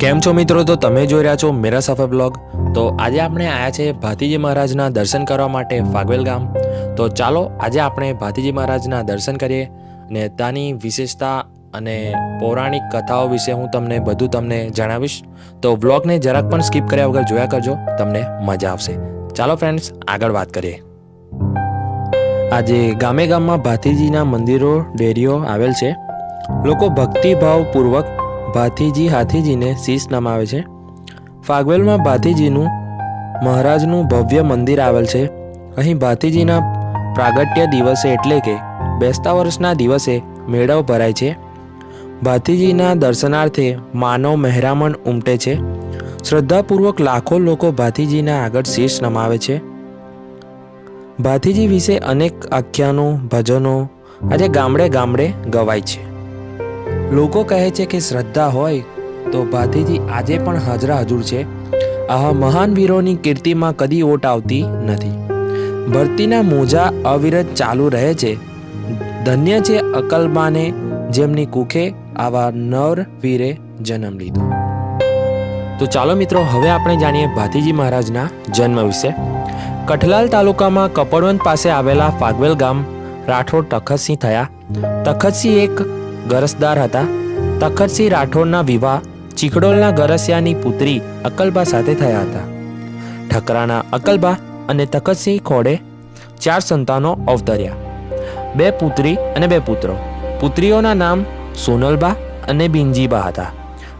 કેમ છો મિત્રો? તો તમે જોઈ રહ્યા છો મેરા સફર બ્લોગ. તો આજે આપણે આવ્યા છે ભાતીજી મહારાજના દર્શન કરવા માટે ફાગવેલ ગામ. તો ચાલો આજે આપણે ભાતીજી મહારાજના દર્શન કરીએ અને ત્યાંની વિશેષતા અને પૌરાણિક કથાઓ વિશે હું તમને બધું તમને જણાવીશ. તો બ્લોગને જરાક પણ સ્કીપ કર્યા વગર જોયા કરજો, તમને મજા આવશે. ચાલો ફ્રેન્ડ્સ આગળ વાત કરીએ. આજે ગામે ગામમાં ભાતીજીના મંદિરો, ડેરીઓ આવેલ છે. લોકો ભક્તિભાવપૂર્વક ભાથીજી હાથીજીને શીશ નમાવે છે. ફાગવેલમાં ભાથીજીનું મહારાજનું ભવ્ય મંદિર આવેલ છે. અહીં ભાથીજીના પ્રાગટ્ય દિવસે એટલે કે બેસતા વર્ષના દિવસે મેળવ ભરાય છે. ભાથીજીના દર્શનાર્થે માનવ મહેરામણ ઉમટે છે. શ્રદ્ધાપૂર્વક લાખો લોકો ભાથીજીના આગળ શીશ નમાવે છે. ભાથીજી વિશે અનેક આખ્યાનો, ભજનો આજે ગામડે ગામડે ગવાય છે. લોકો કહે છે કે શ્રદ્ધા હોય તો ભાતીજી આજે પણ હાજરા હજુર છે. આવા મહાન વીરોની કીર્તિમાં કદી ઓટ આવતી નથી. ભરતીના મોજા અવિરત ચાલુ રહે છે. ધન્ય છે અકલબાને જેમની કુખે આવા નર વીરે જન્મ લીધો. તો ચાલો મિત્રો, હવે આપણે જાણીએ ભાતીજી મહારાજના જન્મ વિશે. કઠલાલ તાલુકામાં કપડવંત પાસે આવેલા ફાગવેલ ગામ રાઠોડ તખતસિંહ થયા. તખતસિંહ એક ગરસદાર હતા. તખતસિંહ રાઠોડના વિવાહ, ચીકડોલના ગરસિયાની પુત્રી અકલબા સાથે થયા હતા. ઠકરાના અકલબા અને તખતસિંહ ખોડે ચાર સંતાનો અવતર્યા. બે પુત્રી અને બે પુત્રો. પુત્રીઓના નામ સોનલબા અને બિંજીબા હતા.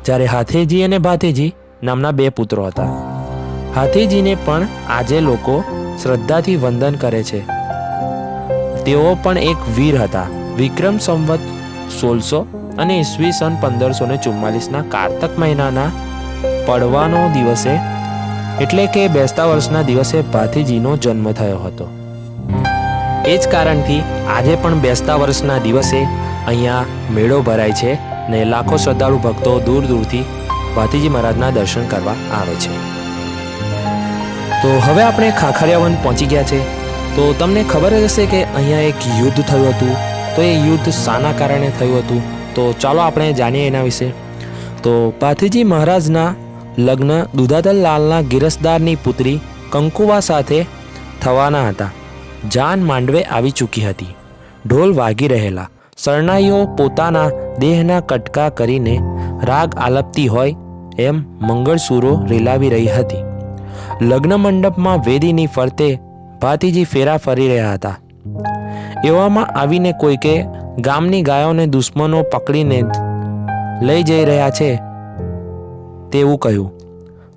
જ્યારે હાથેજી અને ભાથેજી નામના બે પુત્રો હતા. હાથીજીને પણ આજે લોકો શ્રદ્ધાથી વંદન કરે છે. તેઓ પણ એક વીર હતા. વિક્રમ સંવત સોળસો અને ઈસવી સન પંદરસો ને ચુમ્માલીસના કારતક મહિનાના પડવાનો દિવસે, એટલે કે બેસતા વર્ષના દિવસે ભાથીજીનો જન્મ થયો હતો. એ જ કારણથી આજે પણ બેસતા વર્ષના દિવસે અહીંયા મેળો ભરાય છે ને લાખો શ્રદ્ધાળુ ભક્તો દૂર દૂરથી ભાતીજી મહારાજના દર્શન કરવા આવે છે. તો હવે આપણે ખાખરિયા વન પહોંચી ગયા છે. તો તમને ખબર જ હશે કે અહીંયા એક યુદ્ધ થયું હતું. તો એ યુદ્ધ શાના કારણે થયું હતું. તો ચાલો આપણે જાણીએ એના વિશે. તો પાથીજી મહારાજના લગ્ન દુધાધર લાલના ગિરસદારની પુત્રી કંકુવા સાથે થવાના હતા. જાન માંડવે આવી ચૂકી હતી. ઢોલ વાગી રહેલા. શરણાઈઓ પોતાના દેહના કટકા કરીને રાગ આલપતી હોય એમ મંગળસૂરો રેલાવી રહી હતી. લગ્ન મંડપમાં વેદીની ફરતે ભાતીજી ફેરા ફરી રહ્યા હતા. એવામાં આવીને કોઈકે ગામની ગાયોને દુશ્મનો પકડીને લઈ જઈ રહ્યા છે તેવું કહ્યું.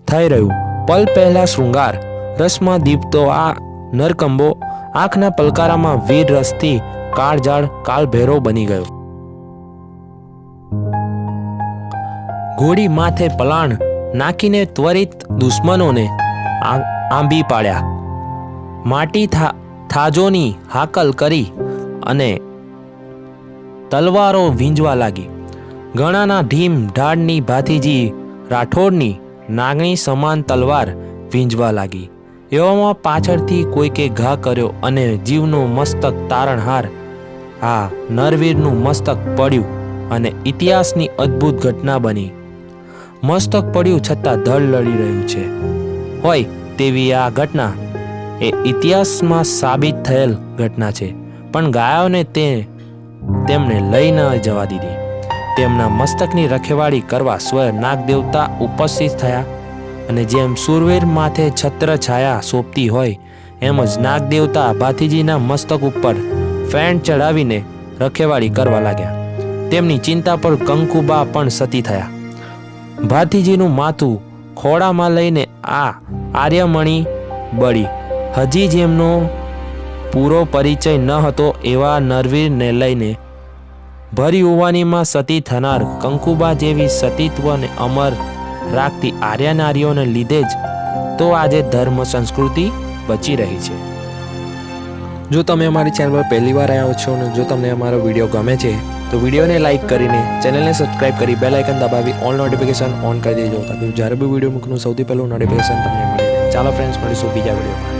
થઈ રહ્યું. પલ પહેલા શૃંગાર, રસમાં દીપતો આ નરકંબો, આંખના પલકારામાં વીર રસથી કાળજાળ, કાળભેરો બની ગયો. ઘોડી માથે પલાણ નાખીને ત્વરિત દુશ્મનોને આંબી પાડ્યા. માટી થા થાજોની હાકલ કરી અને તલવારો વીંજવા લાગી. ગણાના ઢીમ ઢાળની ભાથીજી રાઠોડની નાગણી સમાન તલવાર વીંજવા લાગી. એવામાં પાછળથી કોઈકે ઘા કર્યો અને જીવનું મસ્તક તારણહાર આ નરવીરનું મસ્તક પડ્યું અને ઇતિહાસની અદ્ભુત ઘટના બની. મસ્તક પડ્યું છતાં ધડ લડી રહ્યું છે. હોય તેવી આ ઘટના એ ઇતિહાસમાં સાબિત થયેલ ઘટના છે. પણ ગાયોને તે તેમને લઈ ન જવા દીધી. તેમના મસ્તકની રખેવાળી કરવા સ્વયં નાગદેવતા ઉપસ્થિત થયા અને જેમ સુરવીર માથે છત્ર છાયા સોંપતી હોય, એમ જ નાગદેવતા ભાથીજીના મસ્તક ઉપર ફેન ચડાવીને રખેવાળી કરવા લાગ્યા. તેમની ચિંતા પર કંકુબા પણ સતી થયા. ભાથીજીનું માથું ખોળામાં લઈને આ આર્યમણી બળી હજી જેમનો પૂરો પરિચય ન હતો એવા નરવીરને લઈને. ભરી યુવાનીમાં સતી થનાર કંકુબા જેવી સતીત્વને અમર રાખતી આર્ય નારીઓને લીધે જ તો આજે ધર્મ સંસ્કૃતિ બચી રહી છે. જો તમે અમારી ચેનલ પર પહેલી વાર આવ્યા છો અને જો તમને અમારો વીડિયો ગમે છે, તો વિડીયોને લાઇક કરીને ચેનલને સબસ્ક્રાઇબ કરી બેલ આઇકન દબાવી ઓલ નોટિફિકેશન ઓન કરી દેજો, તાકી જ્યારે બી વીડિયો મૂકનું સૌથી પહેલું નોટિફિકેશન તમને મળે. ચાલો ફ્રેન્ડ્સ મળીશું બીજા વિડીયોમાં.